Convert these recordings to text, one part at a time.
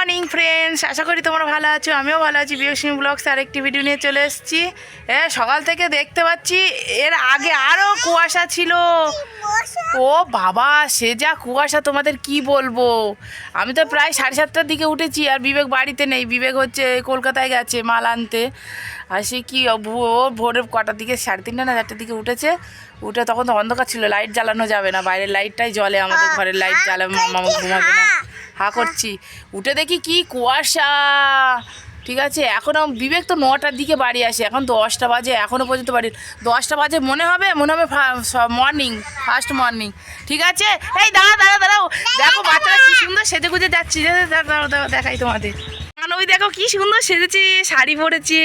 Morning friends আশা করি তোমরা ভালো আছো, আমিও ভালো আছি। বিয়সিং ব্লগস আর একটি ভিডিও নিয়ে চলে এসেছি। হ্যাঁ সকাল থেকে দেখতে পাচ্ছি এর আগে আরও কুয়াশা ছিল। ও বাবা, সে যা কুয়াশা, তোমাদের কি বলব? আমি তো প্রায় সাড়ে সাতটার দিকে উঠেছি আর বিবেক বাড়িতে নেই। বিবেক হচ্ছে কলকাতায় গেছে মাল আনতে। আর সে কি ও ভোরের কটার দিকে সাড়ে তিনটা না চারটার দিকে উঠেছে। উঠে তখন তো অন্ধকার ছিল লাইট জ্বালানো যাবে না বাইরের লাইটটাই জ্বলে আমাদের ঘরের লাইট জ্বালাবে মামা ঘুমাবে না। হা করছি। উঠে দেখি কি কুয়াশা। ঠিক আছে এখনও বিবেক তো নটার দিকে বাড়ি আসে এখন দশটা বাজে এখনও পর্যন্ত বাড়ি দশটা বাজে মনে হবে মনে হবে মর্নিং ফার্স্ট মর্নিং ঠিক আছে? এই দাঁড়া দাঁড়া দাঁড়াও। দেখো বাচ্চারা কি সুন্দর সেজে গুজে যাচ্ছি দাঁড়াও, দাঁড়াও, দাঁড়াও, দেখাই তোমাদের। মানবী দেখো কি সুন্দর সেজেছে, শাড়ি পরেছে।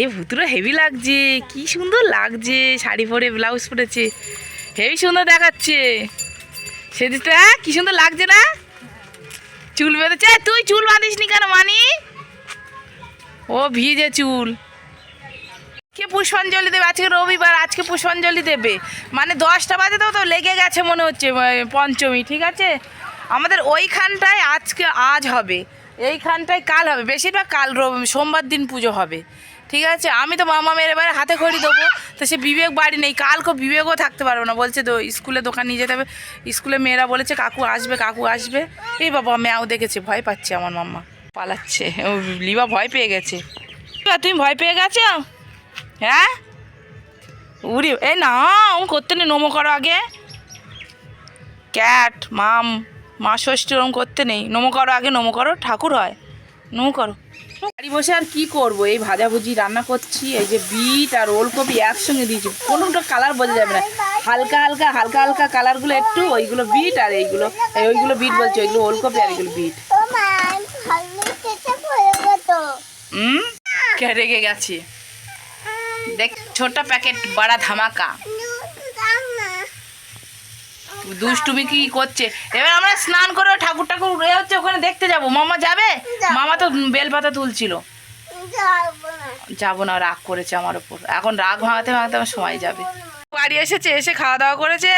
এ ভুতুরো হেভি লাগছে, কি সুন্দর লাগছে, শাড়ি পরে ব্লাউজ পরেছে। হেভি সুন্দর দেখাচ্ছে। হ্যাঁ কি সুন্দর লাগছে না? চুল বেঁধেছে তুই চুল বাঁধিস নি কেন, মানি? ও ভিজে চুল। কে পুষ্পাঞ্জলি দেবে, আজকে রবিবার, আজকে পুষ্পাঞ্জলি দেবে। মানে দশটা বাজে তো তো লেগে গেছে মনে হচ্ছে পঞ্চমী, ঠিক আছে? আমাদের ওইখানটায় আজকে আজ হবে। এইখানটায় কাল হবে। বেশিরভাগ কাল সোমবার দিন পুজো হবে। ঠিক আছে? আমি তো মামা মেরে বারে হাতে খড়ি দেবো। তো সে বিবেক বাড়ি নেই। কালকে বিবেকও থাকতে পারবে না। বলছে তো স্কুলে দোকান নিয়ে যেতে হবে। স্কুলে মেয়েরা বলেছে, কাকু আসবে কাকু আসবে। এই বাবা, ম্যাও দেখেছে। ভয় পাচ্ছে আমার মাম্মা। পালাচ্ছে। ও লিবা ভয় পেয়ে গেছে। তুমি ভয় পেয়ে গেছো? হ্যাঁ? উড়ি, এই না, ও করতে নেই। নমো করো আগে। ক্যাট, মাম। মা ষষ্ঠী ওরম করতে নেই। নমো করো আগে, নমো করো, ঠাকুর হয়। নমো করো। বাড়ি বসে আর কি করব? এই ভাজাভুজি, রান্না করছি, এই যে বিট আর ওলকপি একসঙ্গে দিয়েছি। কোনোটা কালার বোঝা যাবে না। হালকা হালকা হালকা হালকা কালারগুলো একটু, ওইগুলো বিট আর এইগুলো, এই ওইগুলো বিট বলছি, ওইগুলো ওলকপি আর এইগুলো বিট। হুম? রেগে গেছে। দেখ ছোটা প্যাকেট বড়া ধামাকা। দুষ্টুমি কি করছে? এবার আমরা স্নান করে ঠাকুর ঠাকুর এ হচ্ছে ওখানে দেখতে যাব। মামা যাবে? মামা তো বেলপাতা তুলছিল। যাব না। রাগ করেছে আমার ওপর। এখন রাগ ভাঙাতে ভাঙাতে আমার সময় যাবে। বাড়ি এসেছে এসে খাওয়া দাওয়া করেছে।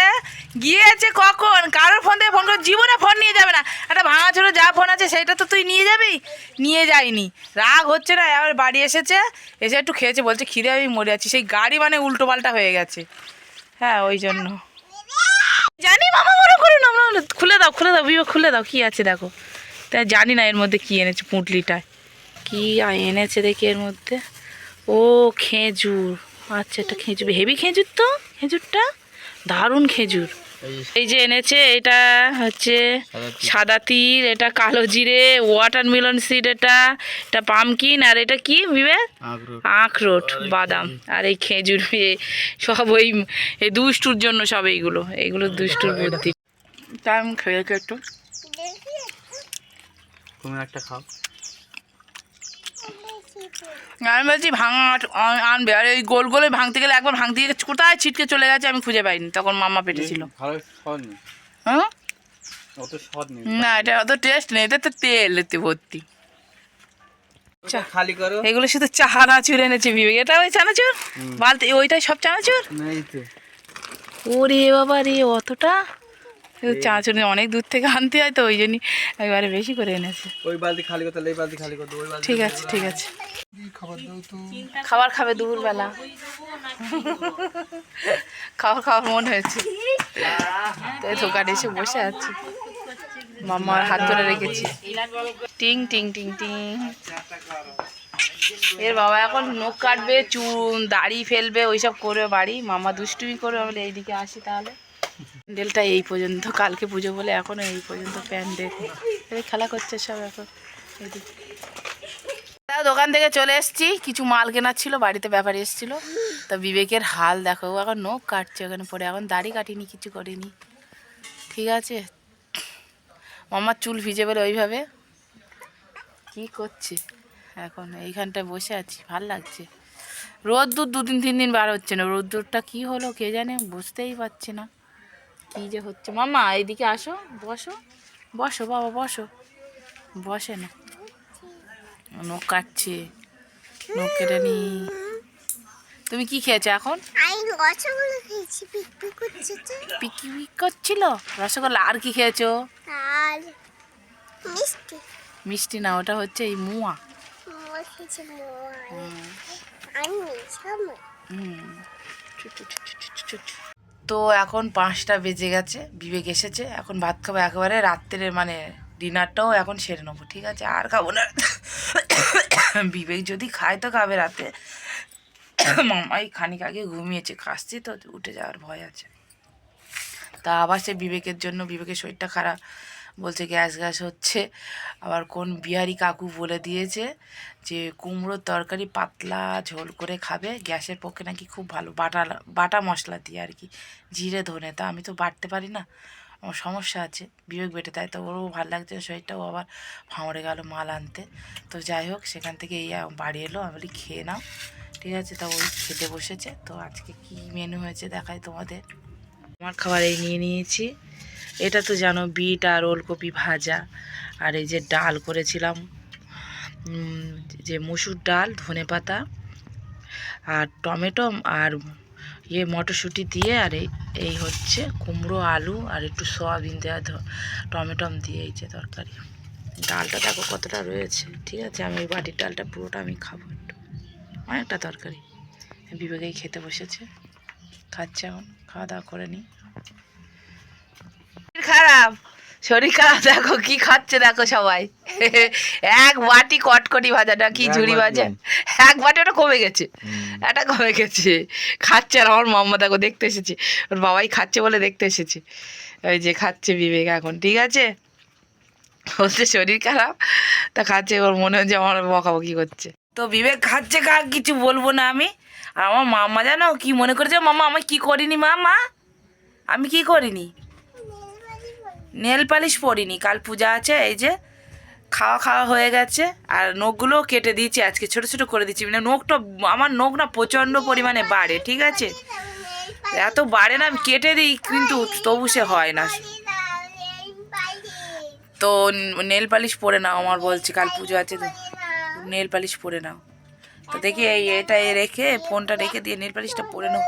গিয়েছে কখন? কারোর ফোন থেকে ফোন করে জীবনে ফোন নিয়ে যাবে না। একটা ভাঙা ছোটো যা ফোন আছে সেটা তো তুই নিয়ে যাবি? নিয়ে যাইনি। রাগ হচ্ছে না এবার বাড়ি এসেছে এসে একটু খেয়েছে বলছে খিদে আমি মরে আছি সেই গাড়ি মানে উল্টো পাল্টা হয়ে গেছে। হ্যাঁ ওই জন্য। জানি মামা মনে করুন আমরা খুলে দাও খুলে দাও বিবে খুলে দাও, কি আছে দেখো। তাই জানি না এর মধ্যে কী এনেছে পুঁটলিটায়। কি এনেছে দেখি এর মধ্যে। ও খেজুর। আচ্ছা এটা খেজুর, হেভি খেজুর তো, খেজুরটা? দারুণ খেজুর। এই যে এনেছে এটা হচ্ছে সাদা তিল। এটা কালো জিরে ওয়াটার মিলন সিড এটা এটা পামকিন আর এটা কি বিবেক আখরোট। বাদাম। আর এই খেজুর সব ওই এই দুষ্টুর জন্য সব এইগুলো এইগুলো দুষ্টুর বুদ্ধি। তাই আমি খেয়ে একটু। তুমি একটা খাও। আমি বলছি ভাঙা আনবে। আর এই গোল গোলে ভাঙতে গেলে একবার ভাঙতে গেলে কোথায় ছিটকে চলে গেছে আমি খুঁজে পাইনি। তখন মামা পেটে ছিল ভালো স্বাদ নেই। হ্যাঁ অত স্বাদ নেই। না এটা অত টেস্ট নেই। এটা তো তেল এতে ভর্তি। খালি করো। এগুলো শুধু চানাচুর এনেছে বিবেক এটা ওই চানাচুর বালতি ওইটাই সব চানাচুর ওরে বাবা রে অতটা? চানাচুর অনেক দূর থেকে আনতে হয় তো ওই জন্যই একবারে বেশি করে এনেছে। ওই বালতি খালি করতে এই বালতি খালি করতে ঠিক আছে ঠিক আছে। খাবার খাবে দুপুরবেলা। খাবার খাওয়ার মন হয়েছে। তাই দোকানে এসে বসে আছি। মামার হাত ধরে রেখেছি। টিং টিং টিং টিং। এর বাবা এখন নখ কাটবে চুন দাড়ি ফেলবে, ওইসব করবে বাড়ি। মামা দুষ্টুমি করবে বলে, এইদিকে আসি তাহলে। প্যান্ডেলটা এই পর্যন্ত, কালকে পুজো বলে এখনও এই পর্যন্ত প্যান্ডেল। খেলা করছে সব এখন। এদিকে। তাও দোকান থেকে চলে এসেছি। কিছু মাল কেনার ছিল, বাড়িতে ব্যাপারে এসেছিল। তা বিবেকের হাল দেখো এখন নখ কাটছে ওখানে পরে এখন দাড়ি কাটিনি, কিছু করিনি। ঠিক আছে? মামার চুল ভিজে বলে ওইভাবে। কি করছে? এখন এইখানটায় বসে আছি, ভালো লাগছে। রোদ্দুর দু দিন, তিন দিন বার হচ্ছে না। রোদ্দুরটা কি হলো কে জানে, বুঝতেই পারছি না। কি যে হচ্ছে। মামা, এইদিকে আসো, বসো। বসো, বাবা, বসো। বসে না। নখ কাটছে নখ কেটে নি। তুমি কি খেয়েছো এখন? রসগোল্লা খেয়েছি পিকি পিক করছিল? রসগোল্লা আর কি খেয়েছো? আর মিষ্টি। মিষ্টি না ওটা হচ্ছে এই মুয়া। তো এখন পাঁচটা বেজে গেছে বিবেক এসেছে। এখন ভাত খাব একেবারে রাত্রের মানে ডিনারটাও এখন সেরে নেব, ঠিক আছে? আর খাব না। বিবেক যদি খায় তো খাবে রাতে। মামাই খানিক আগে ঘুমিয়েছে, খাসছি তো, উঠে যাওয়ার ভয় আছে। তা আবার সে বিবেকের জন্য, বিবেকের শরীরটা খারাপ। বলছে গ্যাস গ্যাস হচ্ছে। আবার কোন বিহারি কাকু বলে দিয়েছে যে, কুমড়োর তরকারি পাতলা ঝোল করে খাবে। গ্যাসের পক্ষে নাকি খুব ভালো। বাটা বাটা মশলা দিয়ে আর কি। জিরে, ধনে। তা আমি তো বাটতে পারি না। আমার সমস্যা আছে, বিবেক বেটে, তাই তো ওরও ভালো লাগছে, শরীরটাও আবার ফাঁড়ে গেল মাল আনতে। তো যাই হোক, সেখান থেকে এই বাড়ি এলো, আমি বলি খেয়ে নাও। ঠিক আছে, তা ওই খেতে বসেছে। তো আজকে কি মেনু হয়েছে দেখাই তোমাদের। আমার খাবার এই নিয়ে নিয়েছি। এটা তো জানো, বিট আর ওলকপি ভাজা। আর এই যে ডাল করেছিলাম যে মুসুর ডাল ধনে পাতা আর টমেটো আর ইয়ে মটরশুঁটি দিয়ে আর এই হচ্ছে কুমড়ো, আলু আর একটু সয়াবিন দেওয়া টমেটম দিয়ে এই যে তরকারি। ডালটা দেখো কতটা রয়েছে, ঠিক আছে? আমি ওই বাটির ডালটা পুরোটা আমি খাব একটু। অনেকটা তরকারি। বিবেকেই খেতে বসেছে। খাচ্ছে এখন, খাওয়া দাওয়া করে নিই খারাপ। শরীর খারাপ দেখো কি খাচ্ছে দেখো সবাই। এক বাটি কটকটি ভাজাটা কি ঝুড়ি ভাজা? এক বাটি ওটা কমে গেছে। এটা কমে গেছে। খাচ্ছে আর আমার মাম্মা দেখো দেখতে এসেছে। ওর বাবাই খাচ্ছে বলে দেখতে এসেছে। ওই যে খাচ্ছে বিবেক এখন ঠিক আছে? বলছে শরীর খারাপ তা খাচ্ছে ওর মনে হচ্ছে আমার বকাবকি করছে। তো বিবেক খাচ্ছে কা কিছু বলব না আমি? আর আমার মাম্মা জানো কি মনে করেছে? মামা আমি কি করিনি মামা আমি কি করিনি? নেল পালিশ পরিনি, কাল পূজা আছে, এই যে খাওয়া খাওয়া হয়ে গেছে, আর নখগুলোও কেটে দিয়েছি আজকে, ছোট ছোট করে দিচ্ছি মানে নখটা, আমার নখ না প্রচণ্ড পরিমাণে বাড়ে, ঠিক আছে? এত বাড়ে না কেটে দিই, কিন্তু তবু সে হয় না। তো নেল পালিশ পরে নাও আমার বলছি, কাল পুজো আছে তো, নেল পালিশ পরে নাও। তো দেখি এই এটা এ রেখে, ফোনটা রেখে দিয়ে নেল পালিশটা পরে নাও।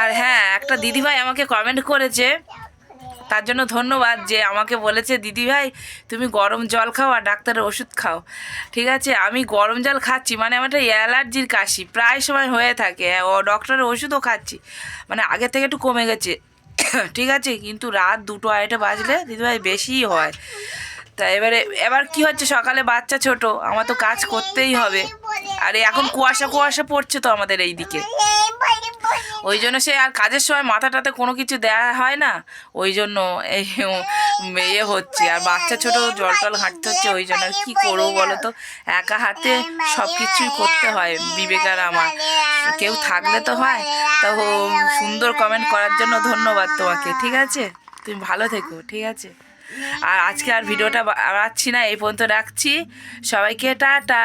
আর হ্যাঁ একটা দিদিভাই আমাকে কমেন্ট করেছে তার জন্য ধন্যবাদ যে আমাকে বলেছে, দিদি ভাই, তুমি গরম জল খাও আর ডাক্তারের ওষুধ খাও। ঠিক আছে, আমি গরম জল খাচ্ছি মানে আমার একটা অ্যালার্জির কাশি, প্রায় সময় হয়ে থাকে। ও ডক্টরের ওষুধও খাচ্ছি মানে আগে থেকে একটু কমে গেছে। ঠিক আছে, কিন্তু রাত দুটো আড়াইটা বাজলে দিদিভাই বেশিই হয়। তা এবারে, এবার কি হচ্ছে, সকালে বাচ্চা ছোট, আমার তো কাজ করতেই হবে। আর এখন কুয়াশা কুয়াশা পড়ছে তো আমাদের এই দিকে ওই জন্য সে আর কাজের সময় মাথাটাতে কোনো কিছু দেয়া হয় না। ওই জন্য এই ইয়ে হচ্ছে, আর বাচ্চা ছোট জল টল ঘাঁটতে হচ্ছে, ওই জন্য আর কি করব বলো তো? একা হাতে সব কিছুই করতে হয়, বিবেকার আমার। কেউ থাকলে তো হয়। তো সুন্দর কমেন্ট করার জন্য ধন্যবাদ তোমাকে, ঠিক আছে? তুমি ভালো থেকো, ঠিক আছে? আর আজকে আর ভিডিওটা বাড়াচ্ছি না, এই পর্যন্ত রাখছি। সবাইকে টাটা।